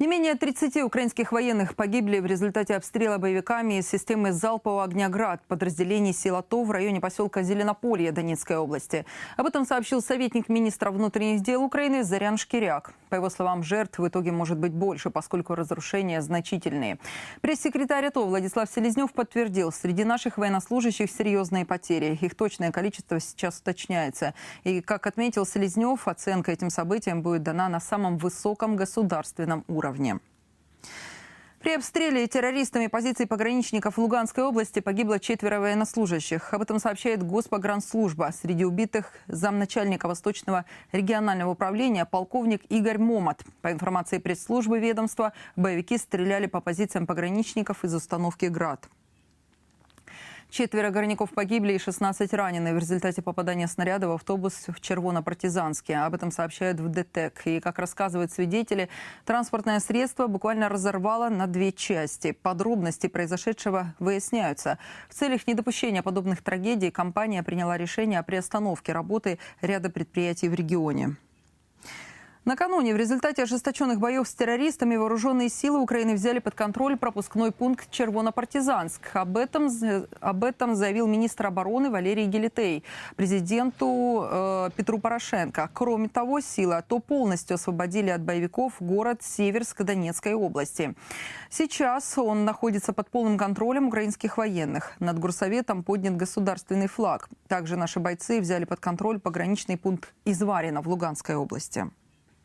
Не менее 30 украинских военных погибли в результате обстрела боевиками из системы залпового огня «Град» подразделений сил АТО в районе поселка Зеленополье Донецкой области. Об этом сообщил советник министра внутренних дел Украины Зарян Шкиряк. По его словам, жертв в итоге может быть больше, поскольку разрушения значительные. Пресс-секретарь АТО Владислав Селезнев подтвердил, среди наших военнослужащих серьезные потери. Их точное количество сейчас уточняется. И, как отметил Селезнев, оценка этим событиям будет дана на самом высоком государственном уровне уровне. При обстреле террористами позиций пограничников Луганской области погибло четверо военнослужащих. Об этом сообщает Госпогранслужба. Среди убитых замначальника Восточного регионального управления полковник Игорь Момот. По информации пресс-службы ведомства, боевики стреляли по позициям пограничников из установки «Град». Четверо горняков погибли и 16 ранены в результате попадания снаряда в автобус в Червоно-Партизанске. Об этом сообщают в ДТЭК. И, как рассказывают свидетели, транспортное средство буквально разорвало на две части. Подробности произошедшего выясняются. В целях недопущения подобных трагедий компания приняла решение о приостановке работы ряда предприятий в регионе. Накануне в результате ожесточенных боев с террористами вооруженные силы Украины взяли под контроль пропускной пункт Червоно-Партизанск. Об этом, об этом заявил министр обороны Валерий Гелитей президенту э, Петру Порошенко. Кроме того, силы АТО полностью освободили от боевиков город Северск Донецкой области. Сейчас он находится под полным контролем украинских военных. Над горсоветом поднят государственный флаг. Также наши бойцы взяли под контроль пограничный пункт Изварина в Луганской области.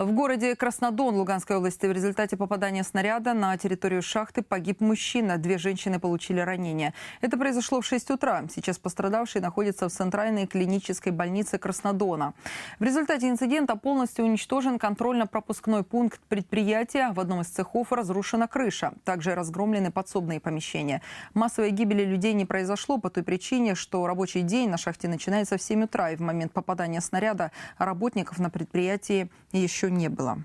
В городе Краснодон Луганской области в результате попадания снаряда на территорию шахты погиб мужчина. Две женщины получили ранения. Это произошло в 6 утра. Сейчас пострадавший находится в центральной клинической больнице Краснодона. В результате инцидента полностью уничтожен контрольно-пропускной пункт предприятия. В одном из цехов разрушена крыша. Также разгромлены подсобные помещения. Массовой гибели людей не произошло по той причине, что рабочий день на шахте начинается в 7 утра. И в момент попадания снаряда работников на предприятии еще не было.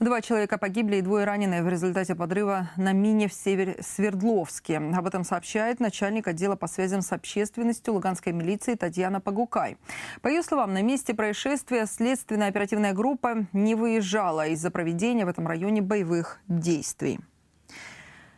Два человека погибли и двое ранены в результате подрыва на мине в Север Свердловске. Об этом сообщает начальник отдела по связям с общественностью Луганской милиции Татьяна Погукай. По ее словам, на месте происшествия следственная оперативная группа не выезжала из-за проведения в этом районе боевых действий.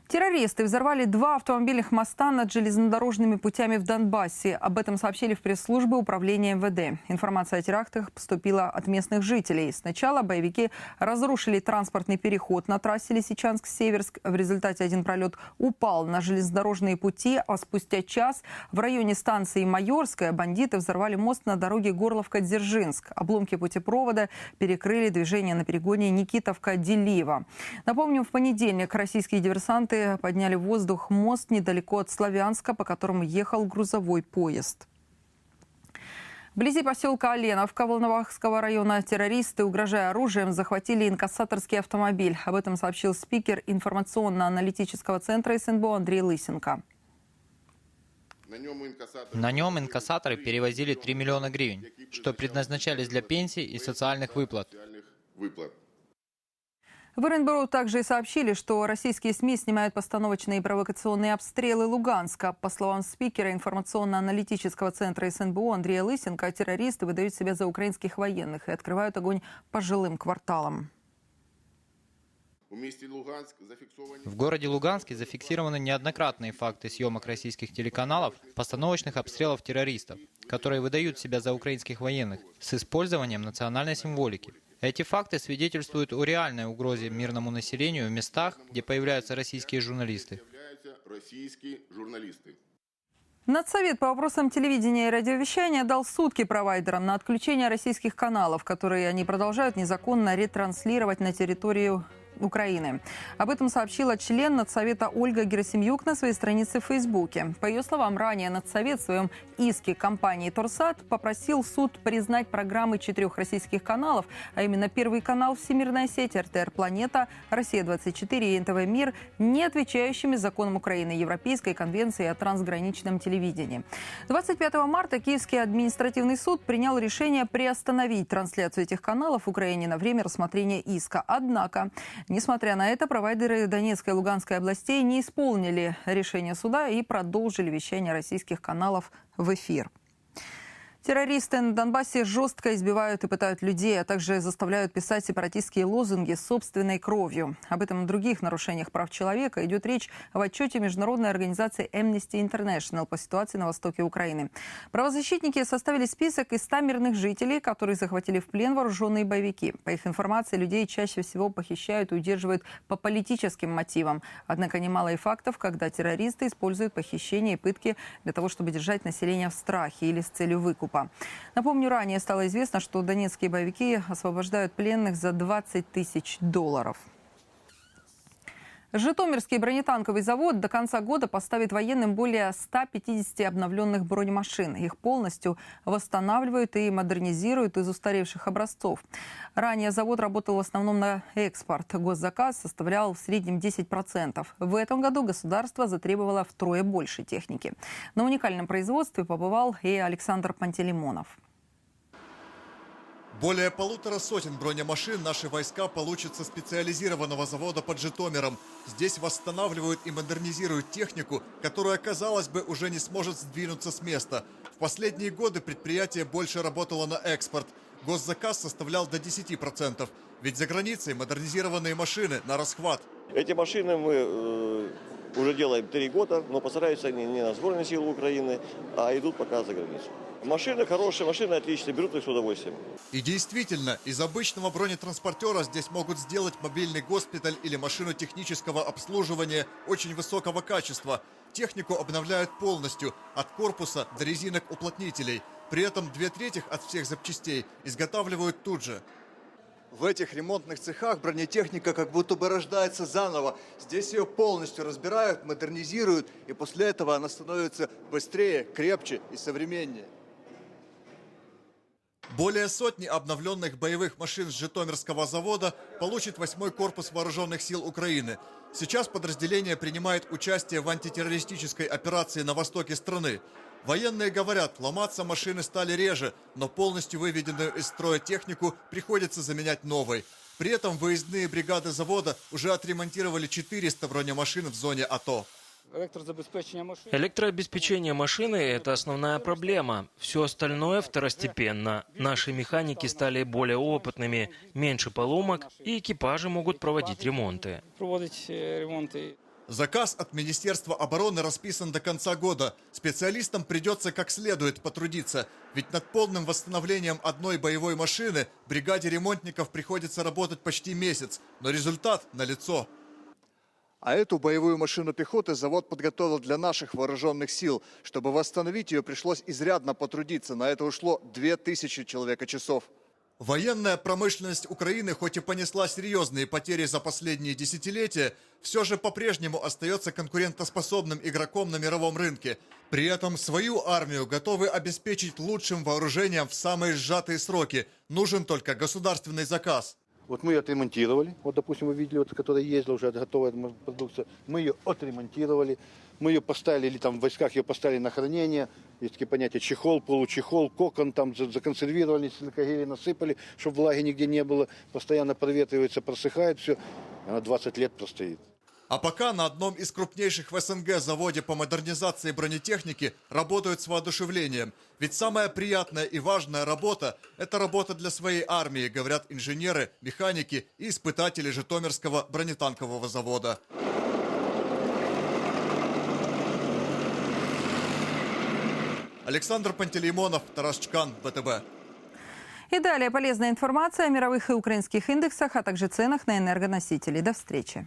Террористы взорвали два автомобильных моста над железнодорожными путями в Донбассе. Об этом сообщили в пресс-службе управления МВД. Информация о терактах поступила от местных жителей. Сначала боевики разрушили транспортный переход на трассе Лисичанск-Северск. В результате один пролет упал на железнодорожные пути, а спустя час в районе станции Майорская бандиты взорвали мост на дороге Горловка-Дзержинск. Обломки путепровода перекрыли движение на перегоне Никитовка-Делива. Напомним, в понедельник российские диверсанты подняли в воздух мост недалеко от Славянска, по которому ехал грузовой поезд. Вблизи поселка Оленовка Волновахского района террористы, угрожая оружием, захватили инкассаторский автомобиль. Об этом сообщил спикер информационно-аналитического центра СНБО Андрей Лысенко. На нем инкассаторы перевозили 3 миллиона гривен, что предназначались для пенсий и социальных выплат. В РНБРУ также и сообщили, что российские СМИ снимают постановочные и провокационные обстрелы Луганска. По словам спикера информационно-аналитического центра СНБО Андрея Лысенко, террористы выдают себя за украинских военных и открывают огонь по жилым кварталам. В городе Луганске зафиксированы неоднократные факты съемок российских телеканалов постановочных обстрелов террористов, которые выдают себя за украинских военных с использованием национальной символики. Эти факты свидетельствуют о реальной угрозе мирному населению в местах, где появляются российские журналисты. Надсовет по вопросам телевидения и радиовещания дал сутки провайдерам на отключение российских каналов, которые они продолжают незаконно ретранслировать на территорию Украины. Об этом сообщила член Надсовета Ольга Герасимюк на своей странице в Фейсбуке. По ее словам, ранее Надсовет в своем иске компании «Торсат» попросил суд признать программы четырех российских каналов, а именно Первый канал, Всемирная сеть, РТР «Планета», «Россия-24» и НТВ «Мир» не отвечающими законам Украины, Европейской конвенции о трансграничном телевидении. 25 марта Киевский административный суд принял решение приостановить трансляцию этих каналов в Украине на время рассмотрения иска. Однако Несмотря на это, провайдеры Донецкой и Луганской областей не исполнили решение суда и продолжили вещание российских каналов в эфир. Террористы на Донбассе жестко избивают и пытают людей, а также заставляют писать сепаратистские лозунги собственной кровью. Об этом и других нарушениях прав человека идет речь в отчете международной организации Amnesty International по ситуации на востоке Украины. Правозащитники составили список из 100 мирных жителей, которых захватили в плен вооруженные боевики. По их информации, людей чаще всего похищают и удерживают по политическим мотивам. Однако немало и фактов, когда террористы используют похищение и пытки для того, чтобы держать население в страхе или с целью выкупа. Напомню, ранее стало известно, что донецкие боевики освобождают пленных за 20 тысяч долларов. Житомирский бронетанковый завод до конца года поставит военным более 150 обновленных бронемашин. Их полностью восстанавливают и модернизируют из устаревших образцов. Ранее завод работал в основном на экспорт. Госзаказ составлял в среднем 10%. В этом году государство затребовало втрое больше техники. На уникальном производстве побывал и Александр Пантелеймонов. Более полутора сотен бронемашин наши войска получат со специализированного завода под Житомиром. Здесь восстанавливают и модернизируют технику, которая, казалось бы, уже не сможет сдвинуться с места. В последние годы предприятие больше работало на экспорт. Госзаказ составлял до 10%. Ведь за границей модернизированные машины на расхват. Эти машины мы э, уже делаем три года, но постараются они не на сборные силы Украины, а идут пока за границу. Машины хорошие, машины отличные, берут их с удовольствием. И действительно, из обычного бронетранспортера здесь могут сделать мобильный госпиталь или машину технического обслуживания очень высокого качества. Технику обновляют полностью, от корпуса до резинок уплотнителей. При этом две трети от всех запчастей изготавливают тут же. В этих ремонтных цехах бронетехника как будто бы рождается заново. Здесь ее полностью разбирают, модернизируют, и после этого она становится быстрее, крепче и современнее. Более сотни обновленных боевых машин с Житомирского завода получит 8-й корпус вооруженных сил Украины. Сейчас подразделение принимает участие в антитеррористической операции на востоке страны. Военные говорят, ломаться машины стали реже, но полностью выведенную из строя технику приходится заменять новой. При этом выездные бригады завода уже отремонтировали 400 бронемашин в зоне АТО. Электрообеспечение машины – это основная проблема. Все остальное второстепенно. Наши механики стали более опытными, меньше поломок, и экипажи могут проводить ремонты. Заказ от Министерства обороны расписан до конца года. Специалистам придется как следует потрудиться. Ведь над полным восстановлением одной боевой машины бригаде ремонтников приходится работать почти месяц. Но результат налицо. А эту боевую машину пехоты завод подготовил для наших вооруженных сил. Чтобы восстановить ее, пришлось изрядно потрудиться. На это ушло 2000 человека-часов. Военная промышленность Украины, хоть и понесла серьезные потери за последние десятилетия, все же по-прежнему остается конкурентоспособным игроком на мировом рынке. При этом свою армию готовы обеспечить лучшим вооружением в самые сжатые сроки. Нужен только государственный заказ. Вот мы ее отремонтировали. Вот, допустим, вы видели, вот, которая ездила уже готовая продукция. Мы ее отремонтировали. Мы ее поставили, или там в войсках ее поставили на хранение. Есть такие понятия чехол, получехол, кокон, там за- законсервировали, силикогели насыпали, чтобы влаги нигде не было. Постоянно проветривается, просыхает все. Она 20 лет простоит. А пока на одном из крупнейших в СНГ заводе по модернизации бронетехники работают с воодушевлением. Ведь самая приятная и важная работа – это работа для своей армии, говорят инженеры, механики и испытатели Житомирского бронетанкового завода. Александр Пантелеймонов, Тарас Чкан, ВТБ. И далее полезная информация о мировых и украинских индексах, а также ценах на энергоносители. До встречи.